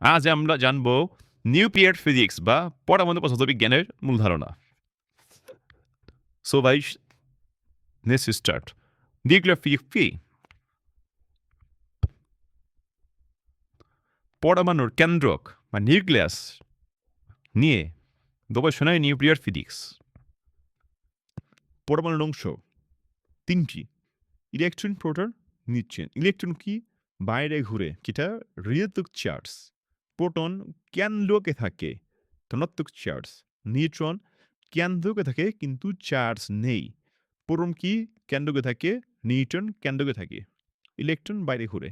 আজ আমরা জানব নিউক্লিয়ার ফিজিক্স বা পরমাণু পদার্থবিজ্ঞানের মূল ধারণা। সো ভাই স্টার্ট নিউক্লিয়ার ফিজিক্স কি পরমাণুর কেন্দ্রক বা নিউক্লিয়াস নিয়ে গবেষণায় নিউক্লিয়ার ফিজিক্স। পরমাণুর অংশ তিনটি। ইলেকট্রন, প্রোটন নিচ্ছেন ইলেকট্রন কি? বাইরে ঘুরে। যেটা ঋণাত্মক চার্জ। প্রোটন কেন্দ্রকে থাকে, ধনাত্মক চার্জ। নিউট্রন কেন্দ্রকে থাকে, কিন্তু চার্জ নেই। প্রোটন কি? কেন্দ্রকে থাকে, নিউট্রন কেন্দ্রকে থাকে। ইলেকট্রন বাইরে ঘুরে।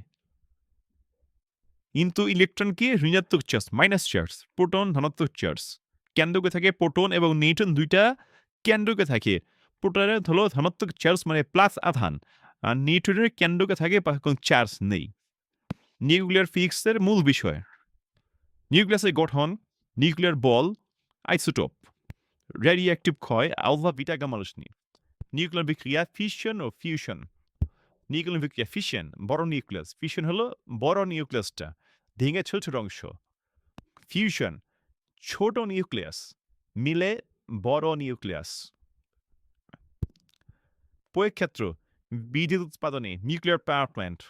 কিন্তু ইলেকট্রন কি? ঋণাত্মক চার্জ মাইনাস চার্জ, প্রোটন ধনাত্মক চার্জ। কেন্দ্রকে থাকে প্রোটন এবং নিউট্রন দুইটা কেন্দ্রকে থাকে। প্রোটনের হলো ধনাত্মক চার্জ মানে প্লাস আধান, আর নিউট্রনের কেন্দ্রকে থাকে চার্জ নেই। নিউক্লিয়ার ফিজিক্সের মূল বিষয়। নিউক্লিয়াসের গঠন, নিউক্লিয়ার বল, আইসোটোপ। রেডি অ্যাক্টিভ ক্ষয়, আলফা, বিটা, গামা রশ্মি। নিউক্লিয়ার বিক্রিয়া ফিশন ও ফিউশন নিউক্লিয়ার বিক্রিয়া ফিশন বড় নিউক্লিয়াস। ফিশন হলো বড় নিউক্লিয়াসটা, ভেঙে ছোট ছোট অংশ। ফিউশন ছোট নিউক্লিয়াস, মিলে বড় নিউক্লিয়াস। প্রয়োগক্ষেত্র, বিদ্যুৎ উৎপাদনে নিউক্লিয়ার পাওয়ার প্ল্যান্ট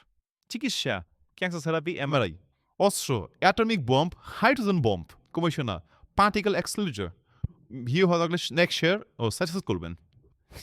চিকিৎসা ক্যান্সার থেরাপি এমআরআই অস্ত্র, atomic bomb, hydrogen bomb, commissioner, particle accelerator view হওয়া লাগলে নেক্সট শেয়ার ও সাকসেস করবেন।